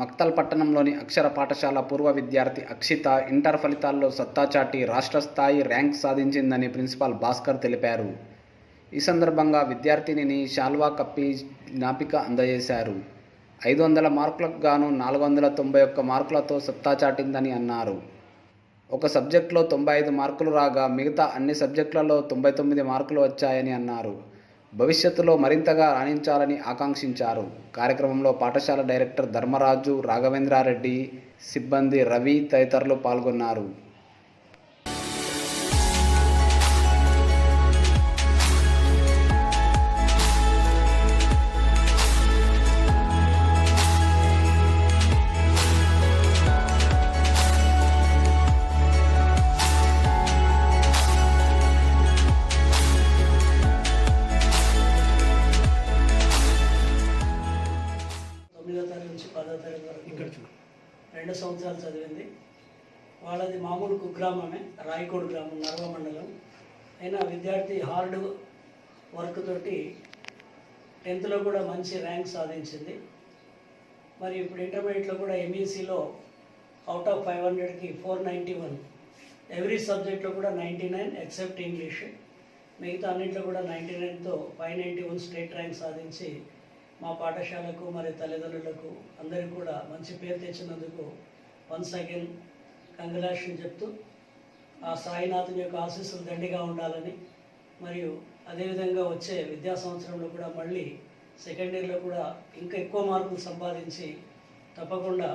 మక్తల్ పట్టణంలోని అక్షర పాఠశాల పూర్వ విద్యార్థి అక్షిత ఇంటర్ ఫలితాల్లో సత్తా చాటి రాష్ట్ర స్థాయి ర్యాంక్ సాధించిందని ప్రిన్సిపాల్ భాస్కర్ తెలిపారు. ఈ సందర్భంగా విద్యార్థినిని శాల్వా కప్పి జ్ఞాపిక అందజేశారు. ఐదు వందల మార్కులకు గాను నాలుగు వందల తొంభై ఒక్క మార్కులతో సత్తా చాటిందని అన్నారు. ఒక సబ్జెక్టులో తొంభై ఐదు మార్కులు రాగా మిగతా అన్ని సబ్జెక్టులలో తొంభై తొమ్మిది మార్కులు వచ్చాయని అన్నారు. భవిష్యత్తులో మరింతగా రాణించాలని ఆకాంక్షించారు. కార్యక్రమంలో పాఠశాల డైరెక్టర్ ధర్మరాజు రాఘవేంద్రారెడ్డి సిబ్బంది రవి తదితరులు పాల్గొన్నారు. తరగతి వరకు రెండు సంవత్సరాలు చదివింది. వాళ్ళది మామూలు కుగ్రామమే రాయకోడు గ్రామం నర్వ మండలం. అయినా విద్యార్థి హార్డ్ వర్క్ తోటి టెన్త్లో కూడా మంచి ర్యాంక్ సాధించింది. మరి ఇప్పుడు ఇంటర్మీడియట్లో కూడా ఎంఈసీలో అవుట్ ఆఫ్ ఫైవ్ హండ్రెడ్కి ఫోర్ నైంటీ వన్ ఎవ్రీ సబ్జెక్ట్లో కూడా నైంటీ నైన్ ఎక్సెప్ట్ ఇంగ్లీష్ మిగతా అన్నింటిలో కూడా ninety నైన్తో five ninety one state rank సాధించి మా పాఠశాలకు మరి తల్లిదండ్రులకు అందరికీ కూడా మంచి పేరు తెచ్చినందుకు వన్స్ అగైన్ కంగ్రాషన్ చెప్తూ ఆ సాయినాథుని యొక్క ఆశీస్సులు దండిగా ఉండాలని మరియు అదేవిధంగా వచ్చే విద్యా సంవత్సరంలో కూడా మళ్ళీ సెకండ్ ఇయర్లో కూడా ఇంకా ఎక్కువ మార్కులు సంపాదించి తప్పకుండా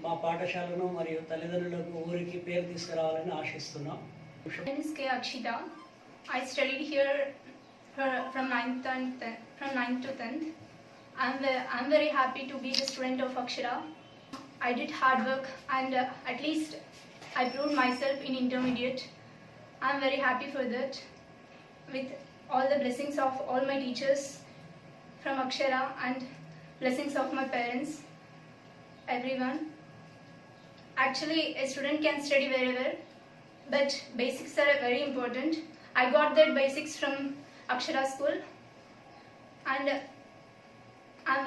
మా పాఠశాలను మరియు తల్లిదండ్రులకు ఊరికి పేరు తీసుకురావాలని ఆశిస్తున్నాం My name is K. I studied here uh, from 9th and 10th, from 9th to 10th. I'm, I'm very happy to be the student of Akshara. I did hard work and uh, at least I proved myself in intermediate. I'm very happy for that. With all the blessings of all my teachers from Akshara and blessings of my parents, everyone. Actually, a student can study wherever, but basics are very important. I got that basics from Akshara school, and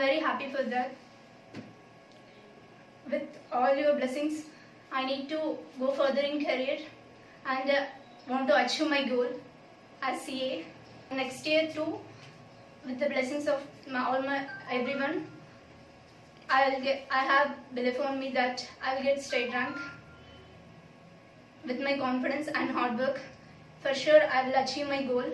very happy for that. With all your blessings, I need to go further in career and uh, want to achieve my goal as CA. Next year too, with the blessings of my, all my everyone, I will get. I have belief on me that I will get straight rank with my confidence and hard work, for sure I will achieve my goal.